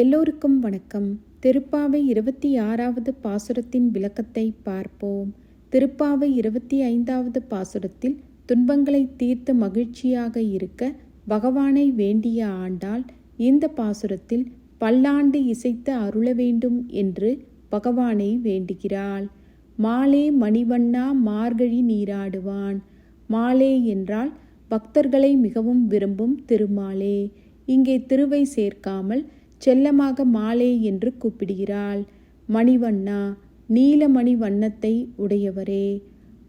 எல்லோருக்கும் வணக்கம். திருப்பாவை இருபத்தி ஆறாவது பாசுரத்தின் விளக்கத்தை பார்ப்போம். திருப்பாவை இருபத்தி ஐந்தாவது பாசுரத்தில் துன்பங்களை தீர்த்து மகிழ்ச்சியாக இருக்க பகவானை வேண்டிய ஆண்டாள் இந்த பாசுரத்தில் பல்லாண்டு இசைத்து அருள வேண்டும் என்று பகவானை வேண்டுகிறாள். மாலே மணிவண்ணா மார்கழி நீராடுவான். மாலே என்றால் பக்தர்களை மிகவும் விரும்பும் திருமாலே. இங்கே திருவை சேர்க்காமல் செல்லமாக மாலே என்று கூப்பிடுகிறாள். மணிவண்ணா நீலமணி வண்ணத்தை உடையவரே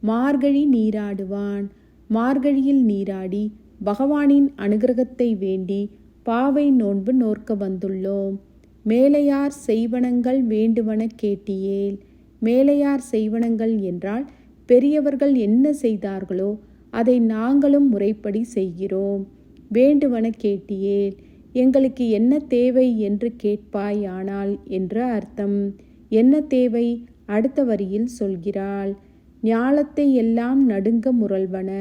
மார்கழி நீராடுவான். மார்கழியில் நீராடி பகவானின் அனுகிரகத்தை வேண்டி பாவை நோன்பு நோற்க வந்துள்ளோம். மேலையார் செய்வனங்கள் வேண்டுவன கேட்டியேல். மேலையார் செய்வனங்கள் என்றால் பெரியவர்கள் என்ன செய்தார்களோ அதை நாங்களும் முறைப்படி செய்கிறோம். வேண்டுவன கேட்டியேல். எங்களுக்கு என்ன தேவை என்று கேட்பாயானால் என்று அர்த்தம். என்ன தேவை? அடுத்த வரியில் சொல்கிறாள். ஞாலத்தை எல்லாம் நடுங்க முரல்வன.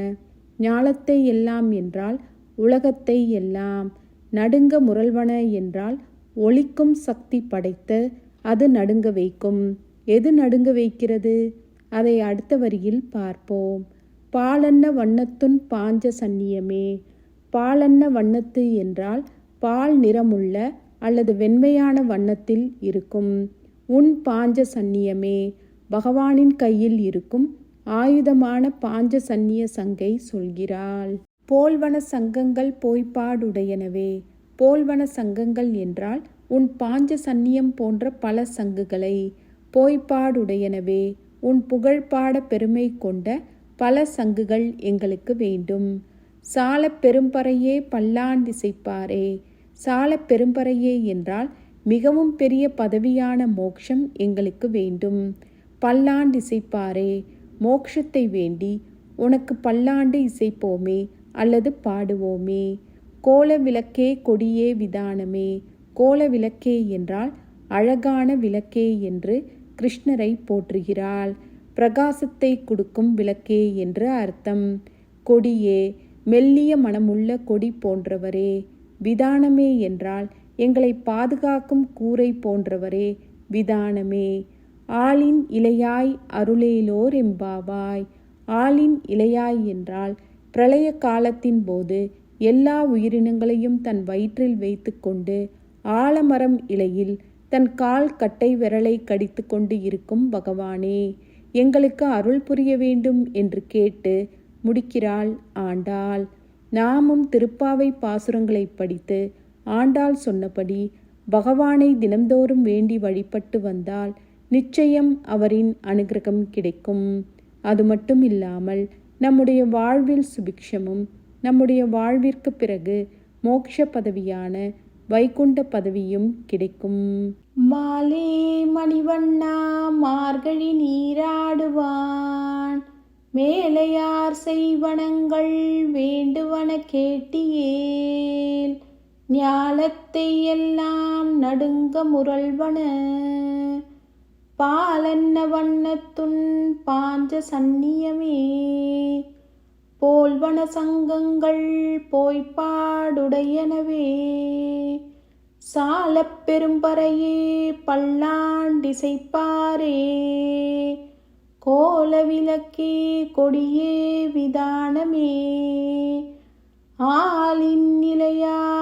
ஞாலத்தை எல்லாம் என்றால் உலகத்தை எல்லாம். நடுங்க முரல்வன என்றால் ஒளிக்கும் சக்தி படைத்த அது நடுங்க வைக்கும். எது நடுங்க வைக்கிறது? அதை அடுத்த வரியில் பார்ப்போம். பாலன்ன வண்ணத்துன் பாஞ்ச சன்னியமே பாலன்ன வண்ணத்து என்றால் பால் நிறமுள்ள அல்லது வெண்மையான வண்ணத்தில் இருக்கும். உன் பாஞ்ச சந்நியமே பகவானின் கையில் இருக்கும் ஆயுதமான பாஞ்ச சந்நிய சங்கை சொல்கிறாள். போல்வன சங்கங்கள் போய்ப்பாடுடையனவே. போல்வன சங்கங்கள் என்றால் உன் பாஞ்ச சந்நியம் போன்ற பல சங்குகளை. போய்ப்பாடுடையனவே உன் புகழ்பாட பெருமை கொண்ட பல சங்குகள் எங்களுக்கு வேண்டும். சால பெரும்பறையே பல்லாண்டிசைப்பாரே சால பெரும்பறையே என்றால் மிகவும் பெரிய பதவியான மோக்ஷம் எங்களுக்கு வேண்டும். பல்லாண்டு இசைப்பாரே மோக்ஷத்தை வேண்டி உனக்கு பல்லாண்டு இசைப்போமே அல்லது பாடுவோமே. கோல விளக்கே கொடியே விதானமே. கோல விளக்கே என்றால் அழகான விளக்கே என்று கிருஷ்ணரை போற்றுகிறாள். பிரகாசத்தை கொடுக்கும் விளக்கே என்று அர்த்தம். கொடியே மெல்லிய மனமுள்ள கொடி போன்றவரே விதானமே என்றால் எங்களை பாதுகாக்கும் கூரை போன்றவரே விதானமே. ஆளின் இலையாய் அருளேலோர் எம்பாவாய். ஆளின் இலையாய் என்றால் பிரளய காலத்தின் போது எல்லா உயிரினங்களையும் தன் வயிற்றில் வைத்துக்கொண்டு ஆலமரம் இலையில் தன் கால் கட்டை விரலை கடித்து கொண்டு இருக்கும் பகவானே எங்களுக்கு அருள் புரிய வேண்டும் என்று கேட்டு முடிக்கிறாள் ஆண்டாள். நாமும் திருப்பாவை பாசுரங்களை படித்து ஆண்டாள் சொன்னபடி பகவானை தினந்தோறும் வேண்டி வழிபட்டு வந்தால் நிச்சயம் அவரின் அனுகிரகம் கிடைக்கும். அது மட்டும் இல்லாமல் நம்முடைய வாழ்வில் சுபிக்ஷமும் நம்முடைய வாழ்விற்கு பிறகு மோட்ச பதவியான வைகுண்ட பதவியும் கிடைக்கும். மாலே மணிவண்ணா மார்கழி நீராடுவான். மேலையார் செய்வனங்கள் வேண்டுவன கேட்டியேல் ஞாலத்தை எல்லாம் நடுங்க முரல்வன. பாலன்ன வண்ணத்துன் பாஞ்ச சந்நியமே போல்வன சங்கங்கள் போய்ப்பாடுடையனவே. சாலப் பெரும்பறையே பல்லாண்டிசைப்பாரே விளக்கே கொடியே விதானமே. ஆளின் நிலையா